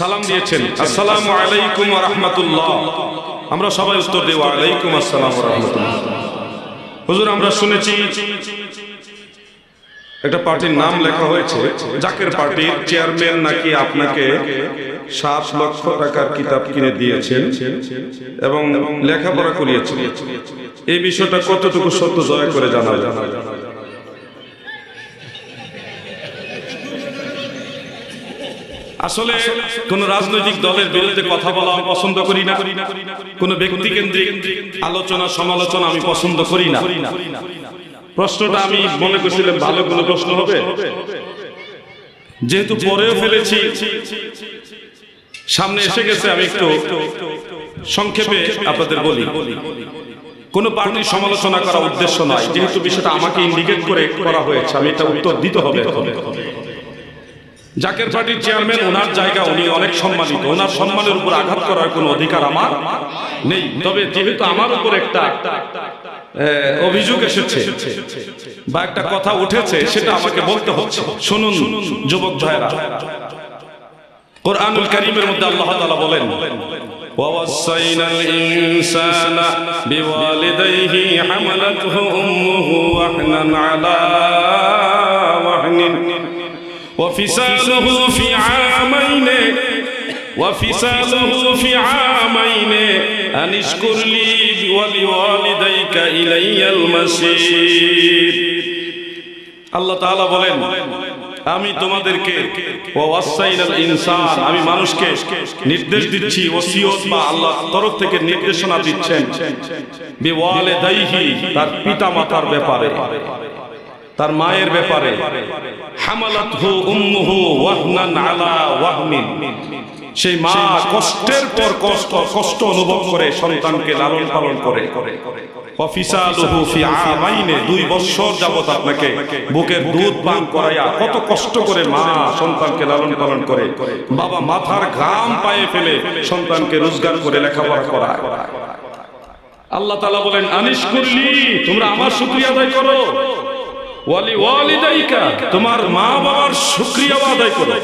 সালাম দিয়েছেন। আসসালামু আলাইকুম ওয়া আমরা সবাই উত্তর দেব আলাইকুম আসসালাম ওয়া হুজুর, আমরা শুনেছি একটা পার্টির নাম লেখা হয়েছে, জাকের পার্টির চেয়ারম্যান নাকি আপনাকে সাত লক্ষ টাকার কিতাব কিনে দিয়েছেন এবং লেখাপড়া করিয়েছেন। এই বিষয়টা কতটুকু সত্য জয় করে জানা আসলে কোন রাজনৈতিক দলের বিরুদ্ধে কথা বলা আমি পছন্দ করি না। কোন ব্যক্তি কেন্দ্রিক আলোচনা, সমালোচনা আমি পছন্দ করি না। প্রশ্নটা আমি মনে করছিলাম ভালো কোনো প্রশ্ন হবে। যেহেতু পরেও ফেলেছি, সামনে এসে গেছে, আমি একটু সংক্ষেপে আপনাদের বলি। কোন পার্টির সমালোচনা করা উদ্দেশ্য নয়, যেহেতু বিষয়টা আমাকে ইন্ডিকেট করে করা হয়েছে, আমি এটা উত্তর দিতে হবে জাকের পার্টির চেয়ারম্যান ওনার জায়গা উনি অনেক সম্মানিত ওনার সম্মানের উপর আঘাত করার কোনো অধিকার আমার নেই তবে যেহেতু আমার উপর একটা অভিযোগ এসেছে বা একটা কথা উঠেছে সেটা আমাকে বলতে হচ্ছে শুনুন যুবক ভাইরা কোরআনুল কারীমের মধ্যে আল্লাহ তাআলা বলেন ووصينا الإنسان بوالديه حملته أمه وحنا على وهن وفصاله في عامين وفصاله في عامين أن اشكر لي ولوالديك إلي المصير আল্লাহ তাআলা বলেন আমি তোমাদেরকে ওয়াসাইনাল ইনসান আমি মানুষকে নির্দেশ দিচ্ছি ওসিয়ত বা আল্লাহ তরফ থেকে নির্দেশনা দিচ্ছেন বিওয়ালিদাইহি তার পিতামাতার ব্যাপারে তার মায়ের ব্যাপারে সেই মা কষ্টের পর কষ্ট কষ্ট অনুভব করে সন্তানকে লালন পালন করে। অফিসালুহু ফি আমাইনে দুই বছর যাবত আপনাকে বুকের দুধ পান করাইয়া কত কষ্ট করে মা সন্তানকে লালন পালন করে। বাবা মাথার ঘাম পায়ে ফেলে সন্তানকে রোজগার করে লেখাপড়া করায়। আল্লাহ তাআলা বলেন করলি তোমরা আমার শুক্রিয়া আদায় করো। তোমার মা বাবার শুকরিয়া আদায় করো।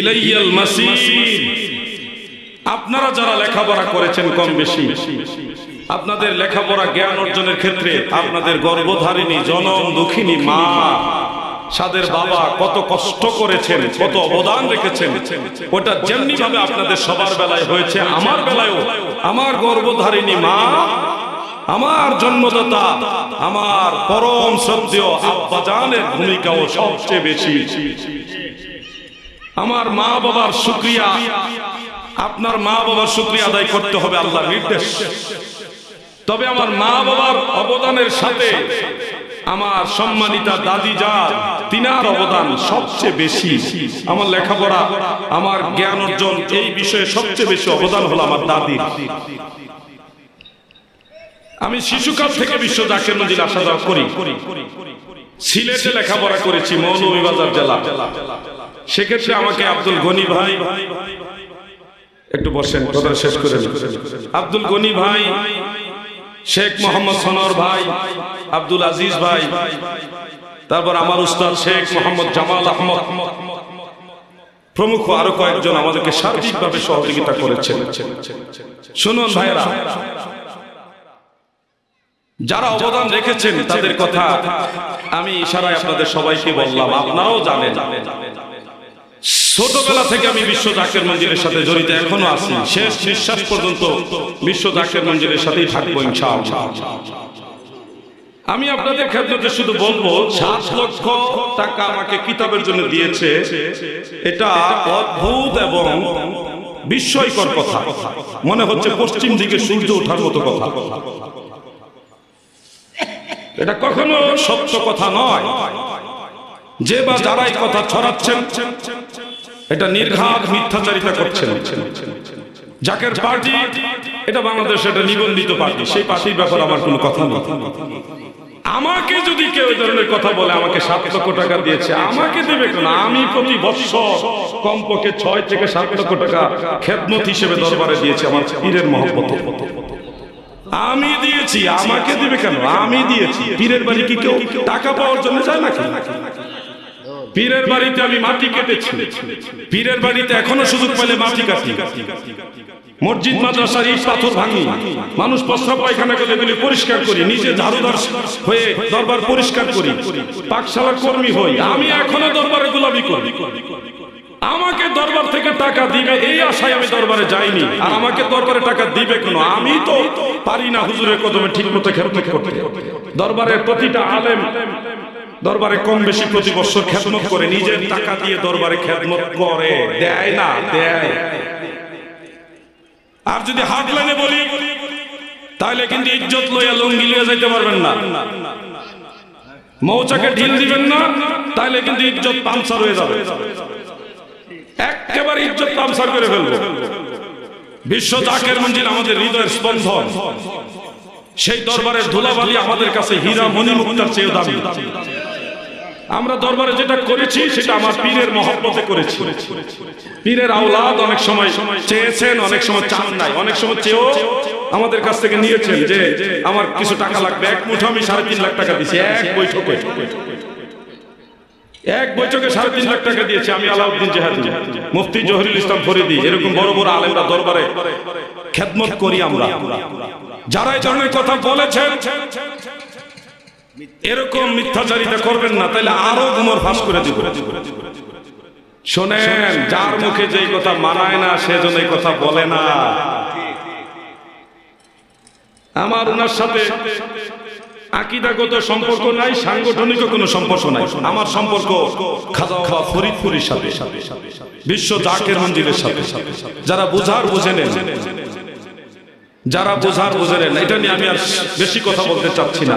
ইলাইয়াল আপনারা যারা লেখাপড়া করেছেন কম বেশি, আপনাদের লেখাপড়া জ্ঞান অর্জনের ক্ষেত্রে আপনাদের গর্ভধারিণী, জনম দুঃখিনী মা, সাদের বাবা কত কষ্ট করেছেন, কত অবদান রেখেছেন, ওটা যেমনি ভাবে আপনাদের সবার বেলায় হয়েছে, আমার বেলায়ও, আমার গর্ভধারিণী মা আমার জন্মদাতা, আমার পরম শ্রদ্ধেয় আব্বাজানের ভূমিকাও সবচেয়ে বেশি। আমার মা বাবার শুক্রিয়া, আপনার মা বাবার শুক্রিয়া আদায় করতে হবে আল্লাহর নির্দেশ। তবে আমার মা বাবার অবদানের সাথে আমার সম্মানিতা দাদি যা, তিনার অবদান সবচেয়ে বেশি। আমার লেখাপড়া, আমার জ্ঞান অর্জন এই বিষয়ে সবচেয়ে বেশি অবদান হলো আমার দাদির। আমি শিশুকাল থেকে বিশ্ব জাকের মঞ্জিল আসা যাওয়া করি। সিলেটে লেখাপড়া করেছি মৌলভীবাজার জেলা। সেক্ষেত্রে আমাকে আব্দুল গনি ভাই একটু বসেন কথা শেষ করে আব্দুল গনি ভাই, শেখ মোহাম্মদ সনর ভাই, আব্দুল আজিজ ভাই, তারপর আমার উস্তাদ শেখ মোহাম্মদ জামাল আহমদ। প্রমুখ আরও কয়েকজন আমাদেরকে সার্বিকভাবে সহযোগিতা করেছেন। শুনুন ভাইরা যারা অবদান রেখেছেন তাদের কথা আমি ইশারায় আপনাদের সবাইকে বললাম, আপনারাও জানেন। ছোটবেলা থেকে আমি বিশ্ব জাকের মঞ্জিলের সাথে জড়িত, এখনও আছি। শেষ নিঃশ্বাস পর্যন্ত বিশ্ব জাকের মঞ্জিলের সাথেই থাকব আমি আপনাদের ক্ষেত্রে শুধু বলব, সাত লক্ষ টাকা আমাকে কিতাবের জন্য দিয়েছে। এটা অদ্ভুত এবং বিস্ময়কর কথা। মনে হচ্ছে পশ্চিম দিকে সূর্য ওঠার মতো কথা। এটা কখনো সত্য কথা নয়। যে বা যারা এই কথা ছড়াচ্ছেন, এটা নির্ঘাত মিথ্যাচারিতা করছেন। জাকের পার্টি, এটা বাংলাদেশ এটা নিবন্ধিত পার্টি, সেই পার্টির ব্যাপারে আমার কোনো কথা নেই। আমাকে যদি কেউ ধরনের কথা বলে, আমাকে সাত লক্ষ টাকা দিয়েছে, আমাকে দেবে কেন? আমি প্রতি বৎসর কমপক্ষে ছয় থেকে সাত লক্ষ টাকা খেদমত হিসেবে দরবারে দিয়েছে আমার পীরের মহব্বত। আমি দিয়েছি, আমাকে দিবে কেন? আমি দিয়েছি। পীরের বাড়ি কি কেউ টাকা পাওয়ার জন্য যায় নাকি? পীরের বাড়িতে আমি মাটি কেটেছি। পীরের বাড়িতে এখনও সুযোগ পেলে মাটি কাটি। মসজিদ, মাদ্রাসার ইট পাথর ভাঙি। মানুষ প্রস্রাব পায়খানা করে এগুলি পরিষ্কার করি, নিজে ঝাড়ুদার হয়ে দরবার পরিষ্কার করি। পাকশালার কর্মী হই। আমি এখনও দরবারে গোলামি করি। আমাকে দরবার থেকে টাকা দিবে, এই আশায় আমি দরবারে যাইনি। আর আমাকে দরবারে টাকা দিবে কেন? আমি তো পারি না হুজুরের কদমে ঠিক মতো খেদমত করতে। দরবারের প্রতিটা আলেম দরবারে কম বেশি প্রতি বছর খেদমত করে, নিজের টাকা দিয়ে দরবারে খেদমত করে। দেয় না, দেয় আর যদি হাত লাইনে বলি, তাহলে কিন্তু ইজ্জত লইয়া লুঙ্গি লইয়া যাইতে পারবেন না। মৌচাকে ঢিল দিবেন না, তাহলে কিন্তু ইজ্জত পামসার হয়ে যাবে। একেবারে ইজ্জত পামসার করে ফেলব। বিশ্ব জাকের মঞ্জিল আমাদের হৃদয়ের স্পন্দন। সেই দরবারের ধুলাবালি আমাদের কাছে হীরা মণি মুক্তার চেয়ে দামি। আমরা দরবারে যেটা করেছি, সেটা আমার পীরের মহব্বতে করেছি। পীরের আওলাদ অনেক সময় চেয়েছেন, অনেক সময় চান নাই। অনেক সময় চেয়েও আমাদের কাছ থেকে নিয়েছেন যে, আমার কিছু টাকা লাগবে, এক মুঠো আমি সাড়ে তিন লাখ টাকা দিছি, এক বৈঠকে। এক বৈঠকে সাড়ে তিন লাখ টাকা দিয়েছি, আমি আলাউদ্দিন জেহাদি। মুফতি জহিরুল ইসলাম ফরিদি, এরকম বড় বড় আলেমরা দরবারে খেদমত করি আমরা। যারা এই ধরনের কথা বলেছেন, এরকম মিথ্যাচারিতা করবেন না, তাহলে আরও গুমর ফাঁস করে দিব। শোনেন, যার মুখে যে কথা মানায় না সেজন্য এই কথা বলে না। আমার ওনার সাথে আকিদাগত সম্পর্ক নাই, সাংগঠনিক কোনো সম্পর্ক নাই। আমার সম্পর্ক খাজা বাবা ফরিদপুরের সাথে। বিশ্ব জাকের মন্দিরের সাথে। যারা বুঝার বুঝে নেন, যারা বোঝার বুঝে নেন, এটা নিয়ে আমি আর বেশি কথা বলতে চাচ্ছি না।